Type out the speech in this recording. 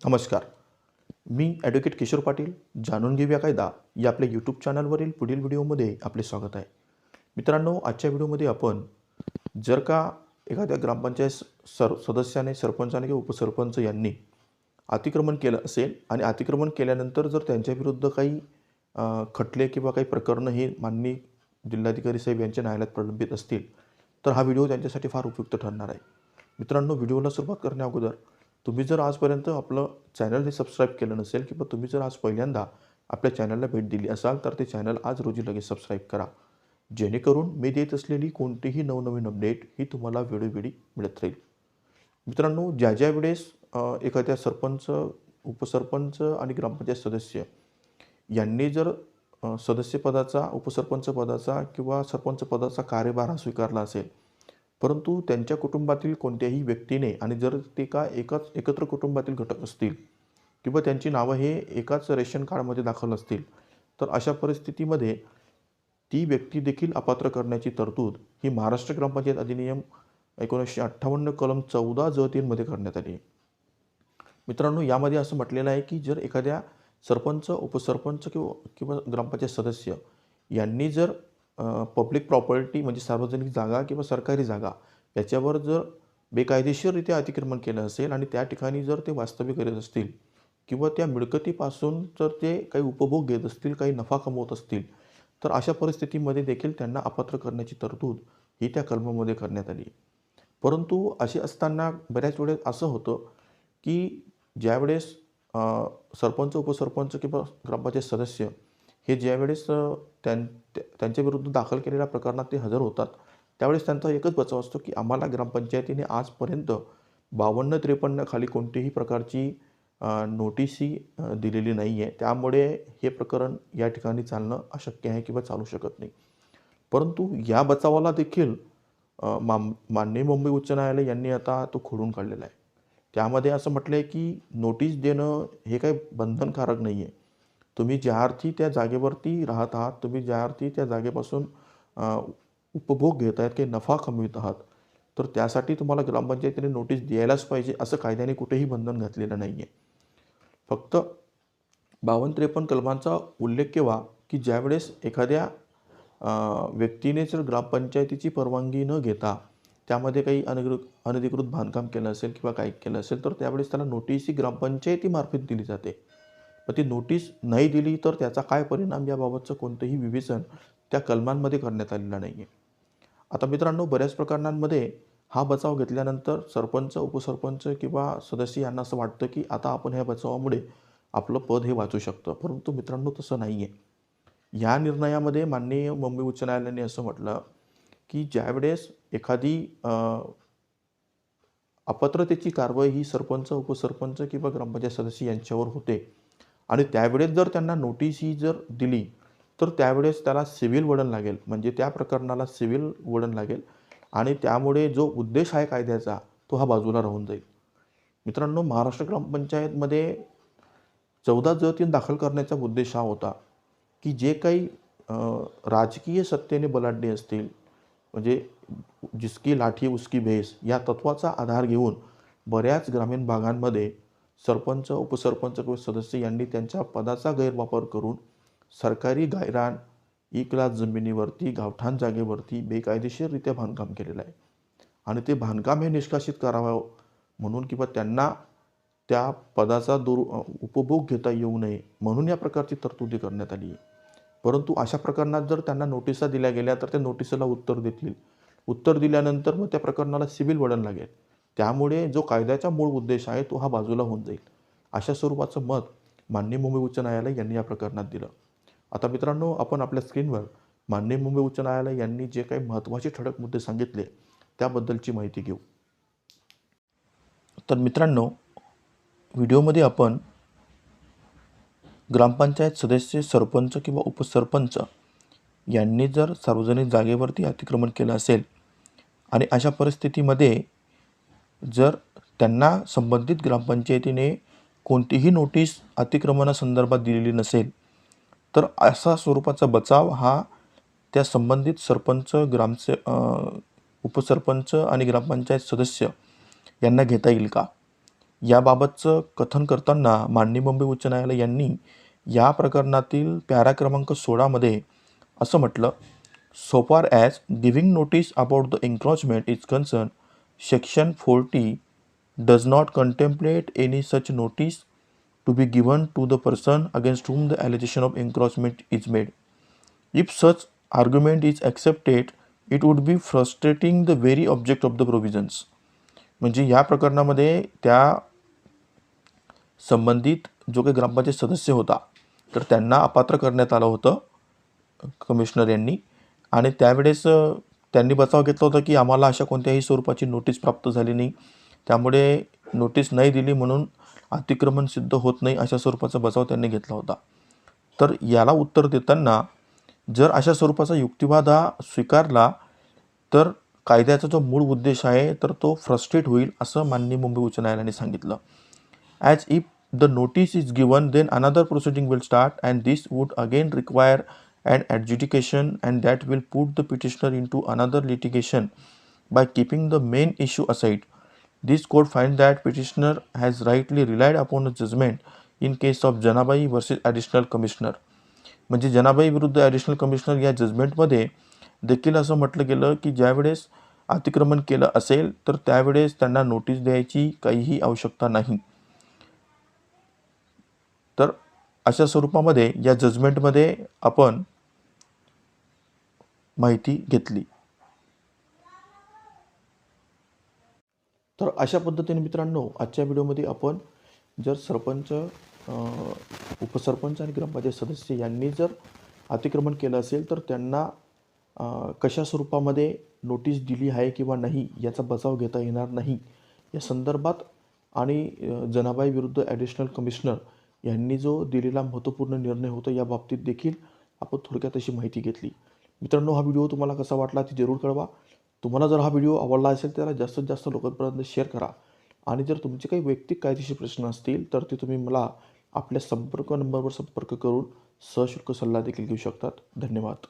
नमस्कार. मी ॲडव्होकेट किशोर पाटील जाणून घेऊया कायदा. या आपल्या यूट्यूब चॅनलवरील पुढील व्हिडिओमध्ये आपले स्वागत आहे. मित्रांनो आजच्या व्हिडिओमध्ये आपण जर का एखाद्या ग्रामपंचायत सर सदस्याने सरपंचाने किंवा उपसरपंच यांनी अतिक्रमण केलं असेल आणि अतिक्रमण केल्यानंतर जर त्यांच्याविरुद्ध काही खटले किंवा काही प्रकरणं हे माननीय जिल्हाधिकारी साहेब यांच्या न्यायालयात प्रलंबित असतील तर हा व्हिडिओ त्यांच्यासाठी फार उपयुक्त ठरणार आहे. मित्रांनो व्हिडिओला सुरुवात करण्या अगोदर तुम्ही जर आजपर्यंत आपलं चॅनल हे सबस्क्राईब केलं नसेल किंवा तुम्ही जर आज पहिल्यांदा आपल्या चॅनलला भेट दिली असाल तर ते चॅनल आज रोजी लगेच सबस्क्राईब करा. जेणेकरून मी देत असलेली कोणतीही नवनवीन अपडेट ही तुम्हाला वेळोवेळी मिळत राहील. मित्रांनो ज्या ज्या वेळेस एखाद्या सरपंच उपसरपंच आणि ग्रामपंचायत सदस्य यांनी जर सदस्यपदाचा उपसरपंच पदाचा किंवा सरपंच पदाचा कार्यभार हा स्वीकारला असेल परंतु त्यांच्या कुटुंबातील कोणत्याही व्यक्तीने आणि जर ते का एकाच एकत्र कुटुंबातील घटक असतील किंवा त्यांची नावं हे एकाच रेशन कार्डमध्ये दाखल असतील तर अशा परिस्थितीमध्ये ती व्यक्ती देखील अपात्र करण्याची तरतूद ही महाराष्ट्र ग्रामपंचायत अधिनियम एकोणीसशे अठ्ठावन्न कलम चौदा ज तीनमध्ये करण्यात आली. मित्रांनो यामध्ये असं म्हटलेलं आहे की जर एखाद्या सरपंच उपसरपंच किंवा किंवा ग्रामपंचायत सदस्य यांनी जर पब्लिक प्रॉपर्टी म्हणजे सार्वजनिक जागा किंवा सरकारी जागा याच्यावर जर बेकायदेशीररित्या अतिक्रमण केलं असेल आणि त्या ठिकाणी जर ते वास्तव्य करत असतील किंवा त्या मिळकतीपासून जर ते काही उपभोग घेत असतील काही नफा कमवत असतील तर अशा परिस्थितीमध्ये देखील त्यांना अपात्र करण्याची तरतूद ही त्या कलमामध्ये करण्यात आली. परंतु असे असताना बऱ्याच वेळेस असं होतं की ज्यावेळेस सरपंच उपसरपंच किंवा ग्रामपंचायत सदस्य हे ज्यावेळेस त्यां त्यांच्याविरुद्ध दाखल केलेल्या प्रकरणात ते हजर होतात त्यावेळेस त्यांचा एकच बचाव असतो की आम्हाला ग्रामपंचायतीने आजपर्यंत बावन्न त्रेपन्न खाली कोणतीही प्रकारची नोटीसही दिलेली नाही आहे त्यामुळे हे प्रकरण या ठिकाणी चालणं अशक्य आहे किंवा चालू शकत नाही. परंतु या बचावाला देखील अ, मा माननीय मुंबई उच्च न्यायालय यांनी आता तो खोडून काढलेला आहे. त्यामध्ये असं म्हटलं आहे की नोटीस देणं हे काही बंधनकारक नाही आहे तुम्ही ज्या अर्थी त्या जागेवरती राहत आहात तुम्ही ज्या अर्थी त्या जागेपासून उपभोग घेत आहेत काही नफा कमवित आहात तर त्यासाठी तुम्हाला ग्रामपंचायतीने नोटीस द्यायलाच पाहिजे असं कायद्याने कुठेही बंधन घातलेलं नाही आहे फक्त बावन्न त्रेपन्न कलमांचा उल्लेख केव्हा की ज्यावेळेस एखाद्या व्यक्तीने जर ग्रामपंचायतीची परवानगी न घेता त्यामध्ये काही अनधिकृत अनधिकृत बांधकाम केलं असेल किंवा काही केलं असेल तर त्यावेळेस त्याला नोटीस ही ग्रामपंचायतीमार्फत दिली जाते. ती नोटीस नाही दिली तर त्याचा काय परिणाम याबाबतचं कोणतंही विवेचन त्या कलमांमध्ये करण्यात आलेलं नाही आहे आता मित्रांनो बऱ्याच प्रकरणांमध्ये हा बचाव घेतल्यानंतर सरपंच उपसरपंच किंवा सदस्य यांना असं वाटतं की आता आपण ह्या बचावामुळे आपलं पद हे वाचू शकतं. परंतु मित्रांनो तसं नाही आहे या निर्णयामध्ये माननीय मुंबई उच्च न्यायालयाने असं म्हटलं की ज्यावेळेस एखादी अपात्रतेची कारवाई ही सरपंच उपसरपंच किंवा ग्रामपंचायत सदस्य यांच्यावर होते आणि त्यावेळेस जर त्यांना नोटीस ही जर दिली तर त्यावेळेस त्याला सिव्हिल वळण लागेल. म्हणजे त्या प्रकरणाला सिव्हिल वळण लागेल आणि त्यामुळे जो उद्देश आहे कायद्याचा तो हा बाजूला राहून जाईल. मित्रांनो महाराष्ट्र ग्रामपंचायतमध्ये चौदा ज तीन दाखल करण्याचा उद्देश हा होता की जे काही राजकीय सत्तेने बलाढ्य असतील म्हणजे जिसकी लाठी उसकी भेस या तत्वाचा आधार घेऊन बऱ्याच ग्रामीण भागांमध्ये सरपंच उपसरपंच किंवा सदस्य यांनी त्यांच्या पदाचा गैरवापर करून सरकारी गायरान ई जमिनीवरती गावठाण जागेवरती बेकायदेशीररित्या बांधकाम केलेलं आहे. आणि ते बांधकाम हे निष्कासित करावं म्हणून किंवा त्यांना त्या पदाचा दुर उपभोग घेता येऊ नये म्हणून या प्रकारची तरतुदी करण्यात आली आहे. परंतु अशा प्रकरणात जर त्यांना नोटिसा दिल्या गेल्या तर त्या नोटिसला उत्तर देतील. उत्तर दिल्यानंतर मग त्या प्रकरणाला सिव्हिल वळण लागेल. त्यामुळे जो कायद्याचा मूळ उद्देश आहे तो हा बाजूला होऊन जाईल. अशा स्वरूपाचं मत माननीय मुंबई उच्च न्यायालय यांनी या प्रकरणात दिलं. आता मित्रांनो आपण आपल्या स्क्रीनवर माननीय मुंबई उच्च न्यायालय यांनी जे काही महत्त्वाचे ठळक मुद्दे सांगितले त्याबद्दलची माहिती घेऊ. तर मित्रांनो व्हिडिओमध्ये आपण ग्रामपंचायत सदस्य सरपंच किंवा उपसरपंच यांनी जर सार्वजनिक जागेवरती अतिक्रमण केलं असेल आणि अशा परिस्थितीमध्ये जर त्यांना संबंधित ग्रामपंचायतीने कोणतीही नोटीस अतिक्रमणासंदर्भात दिलेली नसेल तर असा स्वरूपाचा बचाव हा त्या संबंधित सरपंच ग्रामसे उपसरपंच आणि ग्रामपंचायत सदस्य यांना घेता येईल का? याबाबतचं कथन करताना माननीय मुंबई उच्च न्यायालय यांनी या प्रकरणातील पॅरा क्रमांक सोळामध्ये असं म्हटलं so far as giving notice about the encroachment is concern section forty does not contemplate any such notice to be given to the person against whom the allegation of encroachment is made. If such argument is accepted, it would be frustrating the very object of the provisions. म्हणजे या प्रकरणामध्ये त्या संबंधित जो काही ग्रामपंचायत सदस्य होता तर त्यांना अपात्र करण्यात आलं होतं कमिशनर यांनी आणि त्यावेळेस अ, त्यांनी बचाव घेतला होता की आम्हाला अशा कोणत्याही स्वरूपाची नोटीस प्राप्त झाली नाही. त्यामुळे नोटीस नाही दिली म्हणून अतिक्रमण सिद्ध होत नाही अशा स्वरूपाचा बचाव त्यांनी घेतला होता. तर याला उत्तर देताना जर अशा स्वरूपाचा युक्तिवाद हा स्वीकारला तर कायद्याचा जो मूळ उद्देश आहे तर तो फ्रस्ट्रेट होईल असं माननीय मुंबई उच्च न्यायालयाने सांगितलं. As if the notice is given then another proceeding will start and this would again require and adjudication and that will put the petitioner into another litigation by keeping the main issue aside. This court finds that petitioner has rightly relied upon a judgment in case of Janabai versus additional commissioner. म्हणजे जनाबाई विरुद्ध additional commissioner या जजमेंटमध्ये देखील असं म्हटलं गेलं की ज्यावेळेस अतिक्रमण केलं असेल तर त्यावेळेस त्यांना नोटीस द्यायची काहीही आवश्यकता नाही तर अशा स्वरूपामध्ये या जजमेंटमध्ये आपण माहिती घेतली. तर अशा पद्धतीने मित्रांनो आजच्या व्हिडिओमध्ये आपण जर सरपंच उपसरपंच आणि ग्रामपंचायत सदस्य यांनी जर अतिक्रमण केलं असेल तर त्यांना कशा स्वरूपामध्ये नोटीस दिली आहे किंवा नाही याचा बचाव घेता येणार नाही या संदर्भात आणि जनाबाई विरुद्ध ॲडिशनल कमिशनर यांनी जो दिलेला महत्त्वपूर्ण निर्णय होता या बाबतीत देखील आपण थोडक्यात अशी माहिती घेतली. मित्रांनो हा व्हिडिओ तुम्हाला कसा वाटला ते जरूर कळवा. तुम्हाला जर हा व्हिडिओ आवडला असेल तर त्याला जास्तीत जास्त लोकांपर्यंत शेअर करा. आणि जर तुमचे काही वैयक्तिक कायदेशीर प्रश्न असतील तर ते तुम्ही मला आपल्या संपर्क नंबरवर संपर्क करून सशुल्क सल्ला देखील घेऊ शकतात. धन्यवाद.